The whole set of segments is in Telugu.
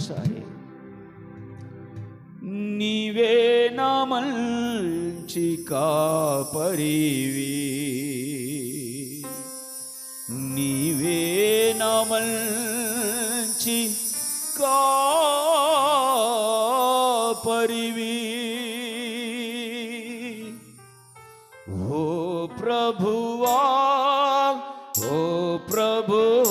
ఒకసారి నీవే నా మంచి కాపరివి. నీవే నా మంచి కాపరివి. ఓ ప్రభువా ఓ ప్రభువా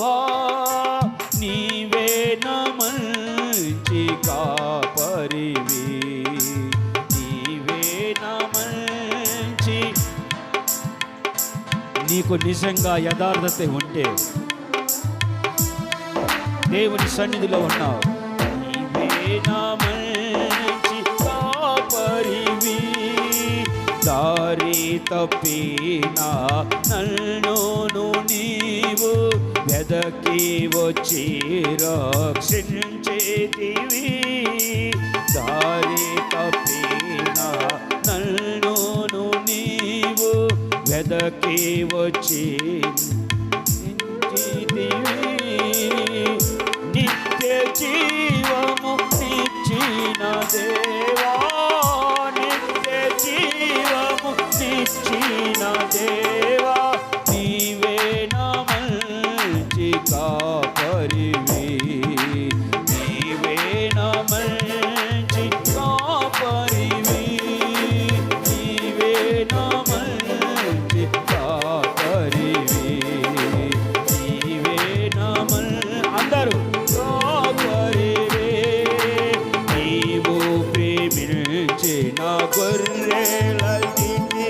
నీకు నిజంగా యథార్థత ఉంటే దేవుని సన్నిధిలో ఉన్నావు. దారి తప్పినా నన్ను నీవు వెదకి వచ్చి రక్షించేటివి. దారి తప్పినా ఎదకి వచ్చి నిత్య జీవము నిచ్చిన దేవా. నిత్య జీవము నిచ్చిన దేవా. నీవే నా మంచి కాపరివి. ప్రేమించిన గొర్రెలన్నిటినీ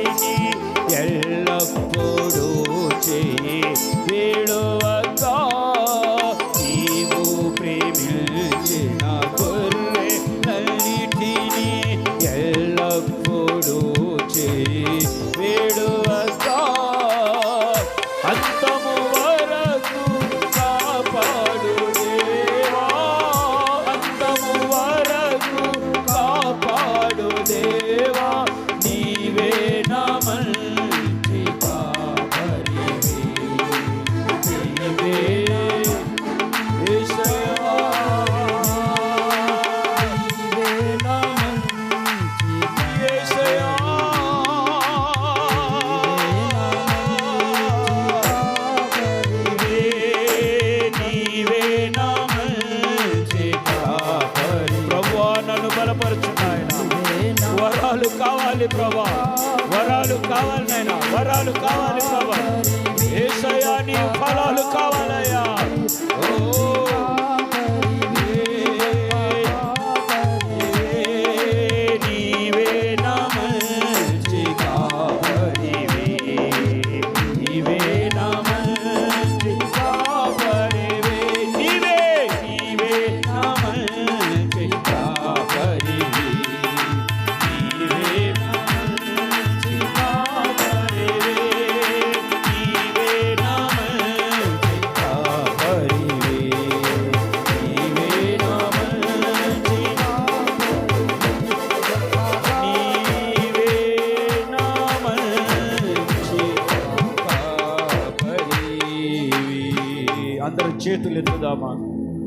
చేతులు ఎత్తుదామా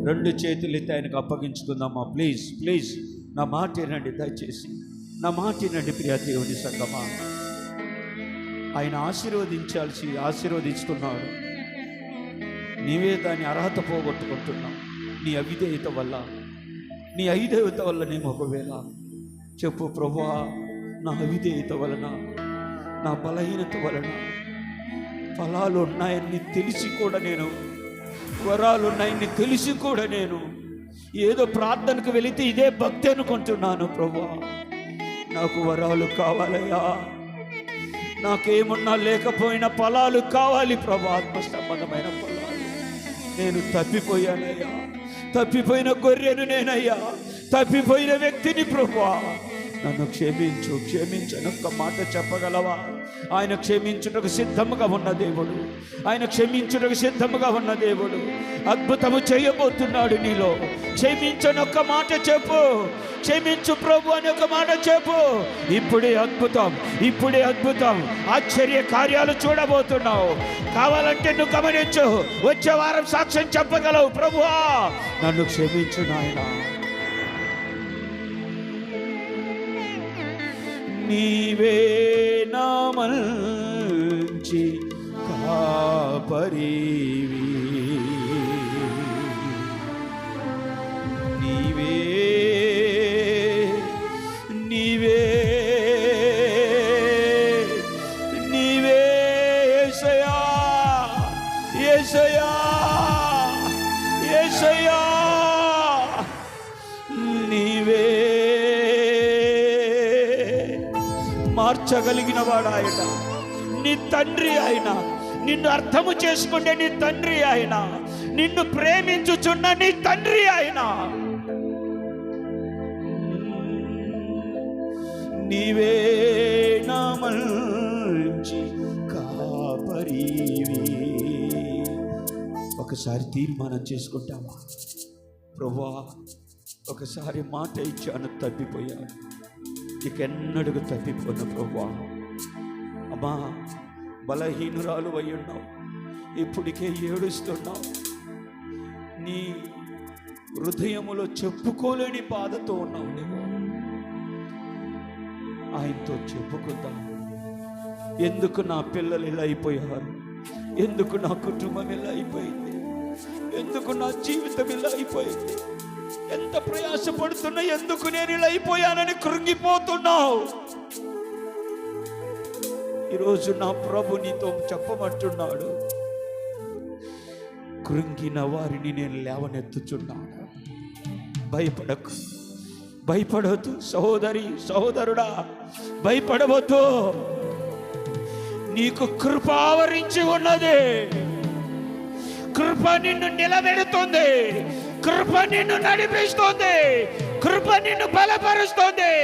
రెండు చేతులు ఎత్తి ఆయనకు అప్పగించుకుందామా? ప్లీజ్ ప్లీజ్ నా మాట వినండి దయచేసి. నా మాట వినండి ప్రియా దేవుని సంగమా. ఆయన ఆశీర్వదించాల్సి ఆశీర్వదిస్తున్నాడు నీవే దాని అర్హత పోగొట్టుకుంటున్నావు. నీ అవిధేయత వల్ల నీ ఐదేవత వల్ల నేను ఒకవేళ చెప్పు ప్రభా నా అవిధేయత వలన నా బలహీనత వలన ఫలాలు ఉన్నాయని తెలిసి కూడా నేను వరాలు ఉన్నాయని తెలిసి కూడా నేను ఏదో ప్రార్థనకు వెళితే ఇదే భక్తి అనుకుంటున్నాను ప్రభా. నాకు వరాలు కావాలయ్యా. నాకేమున్నా లేకపోయినా ఫలాలు కావాలి ప్రభా ఆత్మ సంబంధమైన ఫలాలు. నేను తప్పిపోయానయ్యా. తప్పిపోయిన గొర్రెను నేనయ్యా. తప్పిపోయిన వ్యక్తిని ప్రభా. నన్ను క్షమించు క్షమించను ఒక్క మాట చెప్పగలవా? ఆయన క్షమించుటకు సిద్ధముగా ఉన్న దేవుడు. ఆయన క్షమించుటకు సిద్ధముగా ఉన్న దేవుడు. అద్భుతము చేయబోతున్నాడు నీలో. క్షమించని ఒక్క మాట చెప్పు. క్షమించు ప్రభు అని ఒక మాట చెప్పు. ఇప్పుడే అద్భుతం ఇప్పుడే అద్భుతం. ఆశ్చర్య కార్యాలు చూడబోతున్నావు. కావాలంటే నువ్వు గమనించు. వచ్చే వారం సాక్ష్యం చెప్పగలవు. ప్రభువా నన్ను క్షమించు నాయనా. నీవే నామంచి కాపరివి. నీవే నీవే నీవే ఏసయా ఏసయా ఏసయా మార్చగలిగిన వాడు ఆయన నీ తండ్రి ఆయన నిన్ను అర్థము చేసుకుంటే నీ తండ్రి ఆయన నిన్ను ప్రేమించుచున్న నీ తండ్రి ఆయన నీవే నా మంచి కాపరివి. ఒకసారి తీర్మానం చేసుకుంటావా ప్రభా ఒకసారి మాట ఇచ్చాను తప్పిపోయాను. నీకెన్నడుగు తప్పిపోయిన ప్రభా అమ్మా బలహీనురాలు అయి ఉన్నావు ఇప్పటికే ఏడుస్తున్నావు. నీ హృదయములో చెప్పుకోలేని బాధతో ఉన్నావు నీవు. ఆయనతో చెప్పుకుందాం. ఎందుకు నా పిల్లలు ఇలా అయిపోయారు? ఎందుకు నా కుటుంబం ఇలా అయిపోయింది? ఎందుకు నా జీవితం ఇలా అయిపోయింది? ఎంత ప్రయాసపడుతున్నా ఎందుకు నేను ఇలా అయిపోయానని కృంగిపోతున్నావు? ఈరోజు నా ప్రభు నీతో చెప్పమంటున్నాడు. కృంగిన వారిని నేను లేవనెత్తుచున్నాను. భయపడకు. భయపడవద్దు సహోదరి సహోదరుడా భయపడవద్దు. నీకు కృప ఆవరించి ఉన్నది. కృప నిన్ను నిలబెడుతుంది. కృప నిన్ను నడిపిస్తుంది. కృప నిన్ను బలపరుస్తుంది.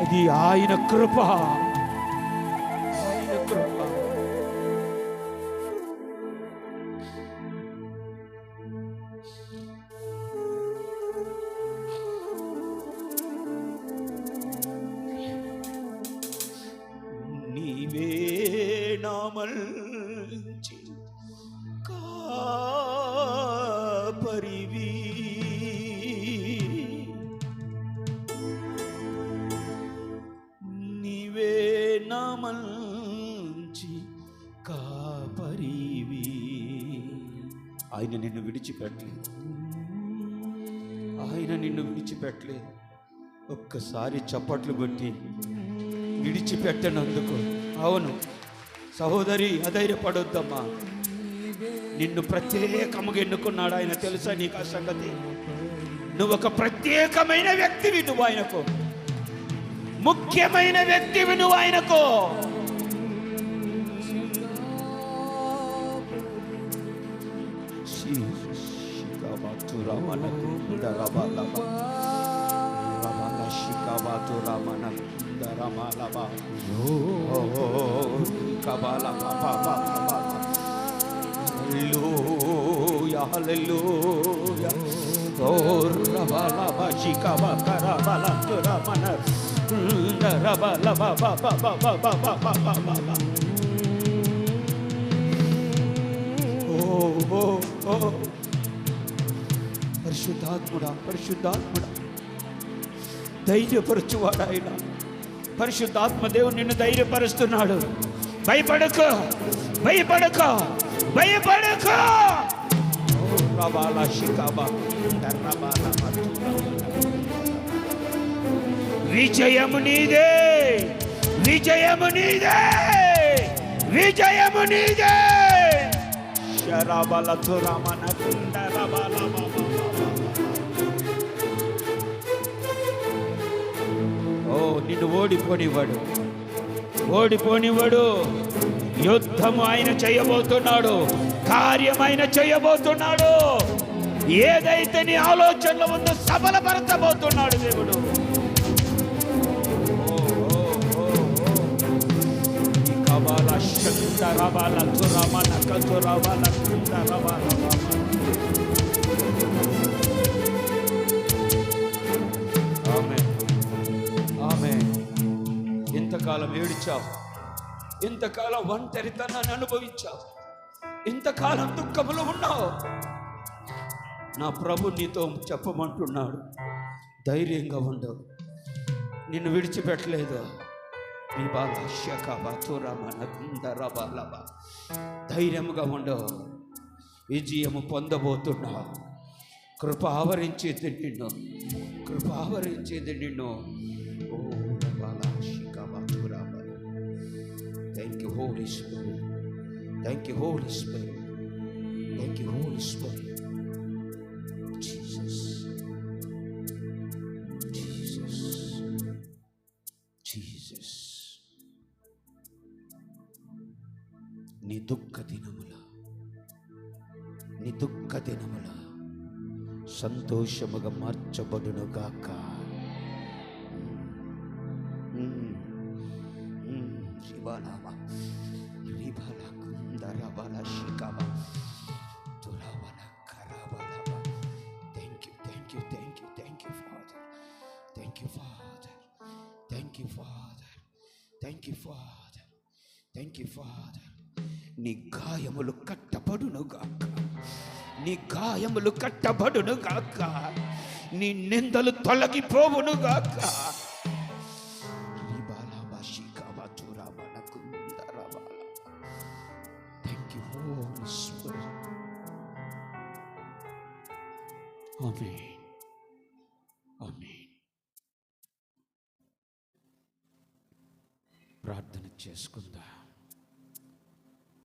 అది ఆయన కృప. ఆయన కృప. నీవే నామల్చి ఆయన నిన్ను విడిచిపెట్టలేదు. ఆయన నిన్ను విడిచిపెట్టలేదు. ఒక్కసారి చప్పట్లు కొట్టి విడిచిపెట్టనందుకు. అవును. సహోదరి అధైర్యపడొద్దమ్మా. నిన్ను ప్రత్యేకముగా ఎన్నుకున్నాడు ఆయన తెలుసా నీకు ఆ సంగతి? నువ్వు ఒక ప్రత్యేకమైన వ్యక్తివి నువ్వు ఆయనకు. ముఖ్యమైన వ్యక్తివి నువ్వు ఆయనకు. ramana kinda rabala ramana shikava to ramana kinda oh kabala pa hallelujah. Hallelujah oh rabala ba shikava karabala to ramana kinda rabala ba oh oh oh. oh. పరిశుద్ధాత్ముడా పరిశుద్ధాత్ముడా. ధైర్యపరచువాడు ఆయన పరిశుద్ధాత్మ దేవుడు నిన్ను ధైర్యపరుస్తున్నాడు. భయపడకు భయపడకు భయపడకు. రబాల శికాబా రబాల విజయము నీదే విజయము నీదే విజయము నీదే. శరాబల తురమన కుండ రబాల నిన్ను ఓడిపోనివ్వడు. ఓడిపోనివ్వడు. యుద్ధము ఆయన చేయబోతున్నాడు. కార్యమైన చేయబోతున్నాడు. ఏదైతే నీ ఆలోచనలు ఉందో సఫలపరచబోతున్నాడు దేవుడు. కబాల శంకరబాల కృత రవాల రవాల ఇంతకాలం ఏడిచావు? ఇంతకాలం ఒంటరితనాన్ని అనుభవించావు? ఇంతకాలం దుఃఖములో ఉన్నావు? నా ప్రభు నీతో చెప్పమంటున్నాడు. ధైర్యంగా ఉండవు నిన్ను విడిచిపెట్టలేదు. నీ బాల శకబతురమనకుందరబలబ ధైర్యముగా ఉండవు విజయము పొందబోతున్నావు. కృప ఆవరించేది నిన్ను. కృప ఆవరించేది నిన్ను. O thank you holy spirit thank you holy spirit thank you holy spirit Jesus Jesus Jesus నీ దుఃఖ దినముల నీ దుఃఖ దినముల సంతోషముగా మార్చబడును గాక You father thank you father thank you father నీ గాయములు కట్టబడును గాక. నీ గాయములు కట్టబడును గాక. నీ నిందలు తొలగిపోవును గాక.